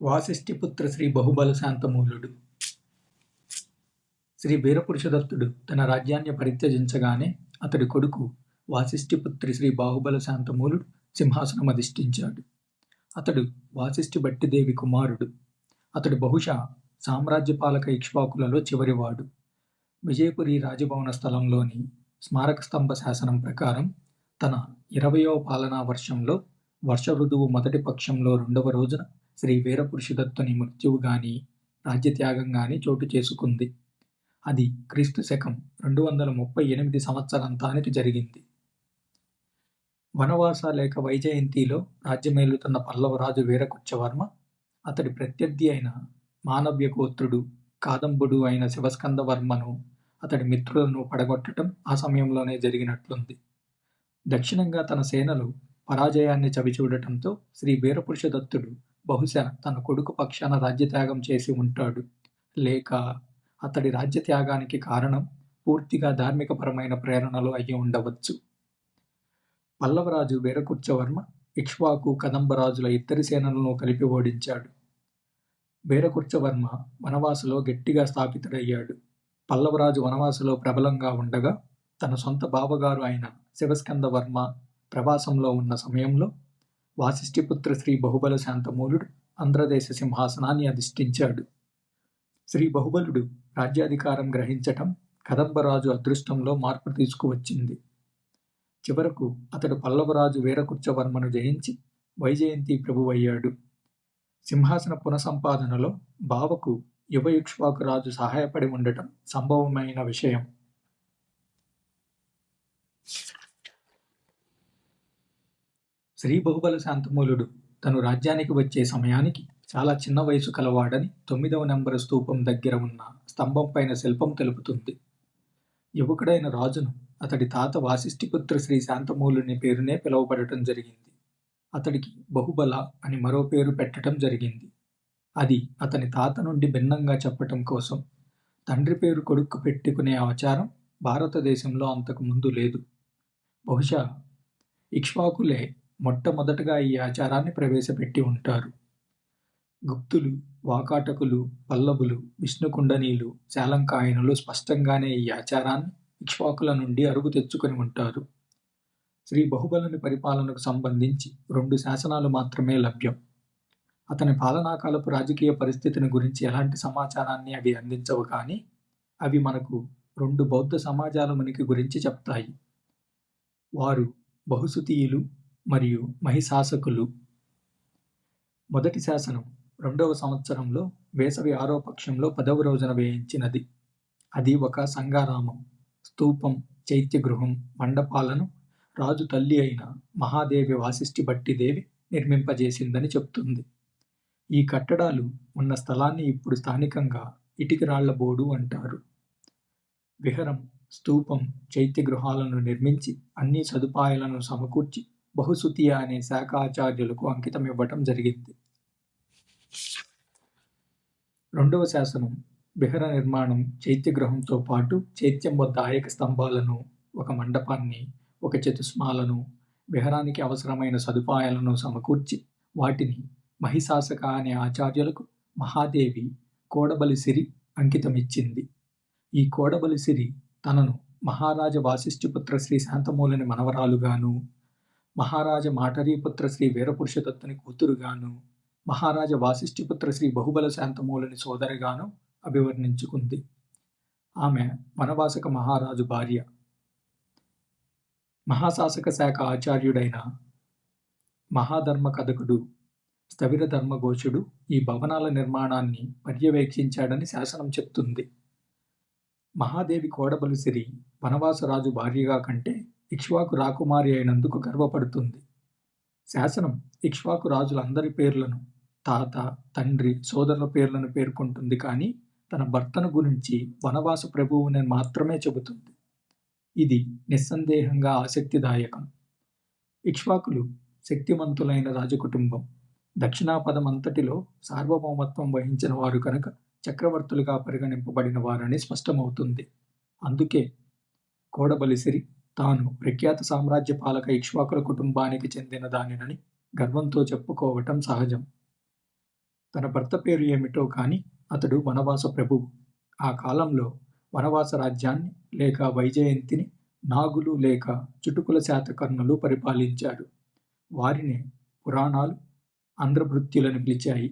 వాసిష్ఠిపుత్ర శ్రీ బహుబలశాంతమూలుడు శ్రీ వీరపురుషదత్తుడు తన రాజ్యాన్ని పరిత్యజించగానే అతడి కొడుకు వాసిష్ఠిపుత్రి శ్రీ బాహుబల శాంతమూలుడు సింహాసనం అధిష్ఠించాడు. అతడు వాసిష్ఠి భట్టిదేవి కుమారుడు. అతడు బహుశా సామ్రాజ్యపాలక ఇక్ష్వాకులలో చివరివాడు. విజయపురి రాజభవన స్థలంలోని స్మారక స్తంభ శాసనం ప్రకారం తన ఇరవయో పాలనా వర్షంలో వర్ష ఋతువు మొదటి పక్షంలో రెండవ రోజున శ్రీ వీరపురుషదత్తుని మృత్యువు గాని రాజ్యత్యాగం గాని చోటు చేసుకుంది. అది క్రీస్తు శకం రెండు వందల ముప్పై ఎనిమిది సంవత్సరాంతానికి జరిగింది. వనవాస లేక వైజయంతిలో రాజ్యమేలుతున్న పల్లవరాజు వీరకుచ్చవర్మ అతడి ప్రత్యర్థి అయిన మానవ్య గోత్రుడు కాదంబుడు అయిన శివస్కందవర్మను అతడి మిత్రులను పడగొట్టడం ఆ సమయంలోనే జరిగినట్లుంది. దక్షిణంగా తన సేనలు పరాజయాన్ని చవిచూడటంతో శ్రీ వీరపురుషదత్తుడు బహుశా తన కొడుకు పక్షాన రాజ్యత్యాగం చేసి ఉంటాడు. లేక అతడి రాజ్యత్యాగానికి కారణం పూర్తిగా ధార్మికపరమైన ప్రేరణలు అయి ఉండవచ్చు. పల్లవరాజు వీరకుర్చవర్మ ఇక్ష్వాకు కదంబరాజుల ఇద్దరి సేనలను కలిపి ఓడించాడు. వీరకుర్చవర్మ వనవాసులో గట్టిగా స్థాపితుడయ్యాడు. పల్లవరాజు వనవాసులో ప్రబలంగా ఉండగా తన సొంత బావగారు అయిన శివస్కందవర్మ ప్రవాసంలో ఉన్న సమయంలో వాసిష్ఠిపుత్ర శ్రీ బహుబల శాంతమూలుడు ఆంధ్రదేశ సింహాసనాన్ని అధిష్ఠించాడు. శ్రీ బహుబలుడు రాజ్యాధికారం గ్రహించటం కదంబరాజు అదృష్టంలో మార్పు తీసుకువచ్చింది. చివరకు అతడు పల్లవరాజు వీరకుర్చవర్మను జయించి వైజయంతి ప్రభువయ్యాడు. సింహాసన పునఃసంపాదనలో బావకు యువయుక్ష్వాకు రాజు సహాయపడి ఉండటం సంభవమైన విషయం. శ్రీ బహుబల శాంతమూలుడు తను రాజ్యానికి వచ్చే సమయానికి చాలా చిన్న వయసు కలవాడని తొమ్మిదవ నెంబరు స్తూపం దగ్గర ఉన్న స్తంభం పైన శిల్పం తెలుపుతుంది. యువకుడైన రాజును అతడి తాత వాసిష్ఠిపుత్ర శ్రీ శాంతమూలుని పేరునే పిలువబడటం జరిగింది. అతడికి బహుబల అని మరో పేరు పెట్టడం జరిగింది. అది అతని తాత నుండి భిన్నంగా చెప్పటం కోసం తండ్రి పేరు కొడుకు పెట్టుకునే ఆచారం భారతదేశంలో అంతకు ముందు లేదు. బహుశా ఇక్ష్వాకులే మొట్టమొదటగా ఈ ఆచారాన్ని ప్రవేశపెట్టి ఉంటారు. గుప్తులు వాకాటకులు పల్లవులు విష్ణుకుండనీలు శాలంకాయనులు స్పష్టంగానే ఈ ఆచారాన్ని ఇక్ష్వాకుల నుండి అరుగు తెచ్చుకొని ఉంటారు. శ్రీ బహుబలుని పరిపాలనకు సంబంధించి రెండు శాసనాలు మాత్రమే లభ్యం. అతని పాలనాకాలపు రాజకీయ పరిస్థితిని గురించి ఎలాంటి సమాచారాన్ని అవి అందించవు కానీ అవి మనకు రెండు బౌద్ధ సమాజాల మునికి గురించి చెప్తాయి. వారు బహుశుతీయులు మరియు మహిశాసకులు. మొదటి శాసనం రెండవ సంవత్సరంలో వేసవి ఆరోపక్షంలో పదవ రోజున వేయించినది. అది ఒక సంగారామం స్తూపం చైత్యగృహం మండపాలను రాజు తల్లి అయిన మహాదేవి వాసిష్ఠి భట్టిదేవి నిర్మింపజేసిందని చెప్తుంది. ఈ కట్టడాలు ఉన్న స్థలాన్ని ఇప్పుడు స్థానికంగా ఇటికిరాళ్ళ బోడు అంటారు. విహరం స్తూపం చైత్యగృహాలను నిర్మించి అన్ని సదుపాయాలను సమకూర్చి బహుశుతియ అనే శాఖాచార్యులకు అంకితం ఇవ్వటం జరిగింది. రెండవ శాసనం విహర నిర్మాణం చైత్యగృహంతో పాటు చైత్యం వద్ద ఆయక స్తంభాలను ఒక మండపాన్ని ఒక చతుస్మాలను విహరానికి అవసరమైన సదుపాయాలను సమకూర్చి వాటిని మహిశాసక అనే ఆచార్యులకు మహాదేవి కోడబలి సిరి అంకితమిచ్చింది. ఈ కోడబలి సిరి తనను మహారాజ వాసిష్ఠిపుత్ర శ్రీ శాంతమూలని మనవరాలుగాను మహారాజ మాటరీపుత్ర శ్రీ వీరపురుషదత్తుని కూతురుగాను మహారాజ వాసిష్ఠిపుత్ర శ్రీ బహుబల శాంతమూలని సోదరిగాను అభివర్ణించుకుంది. ఆమె వనవాసక మహారాజు భార్య. మహాశాసక శాఖ ఆచార్యుడైన మహాధర్మ కథకుడు స్థవిర ధర్మఘోషుడు ఈ భవనాల నిర్మాణాన్ని పర్యవేక్షించాడని శాసనం చెప్తుంది. మహాదేవి కోడబలిసిరి వనవాసరాజు భార్యగా కంటే ఇక్ష్వాకు రాకుమారి అయినందుకు గర్వపడుతుంది. శాసనం ఇక్ష్వాకు రాజులందరి పేర్లను తాత తండ్రి సోదరుల పేర్లను పేర్కొంటుంది కానీ తన భర్తను గురించి వనవాస ప్రభువుని మాత్రమే చెబుతుంది. ఇది నిస్సందేహంగా ఆసక్తిదాయకం. ఇక్ష్వాకులు శక్తివంతులైన రాజకుటుంబం. దక్షిణాపదం అంతటిలో సార్వభౌమత్వం వహించిన వారు కనుక చక్రవర్తులుగా పరిగణింపబడిన వారని స్పష్టమవుతుంది. అందుకే కోడబలిసిరి తాను ప్రఖ్యాత సామ్రాజ్య పాలక ఇక్ష్వాకుల కుటుంబానికి చెందిన దానినని గర్వంతో చెప్పుకోవటం సహజం. తన భర్త పేరు ఏమిటో కాని అతడు వనవాస ప్రభువు ఆ కాలంలో వనవాస రాజ్యాన్ని లేక వైజయంతిని నాగులు లేక చుటుకుల శాతకర్ణులు పరిపాలించాడు వారిని పురాణాలు ఆంధ్రభృత్యులని పిలిచాయి.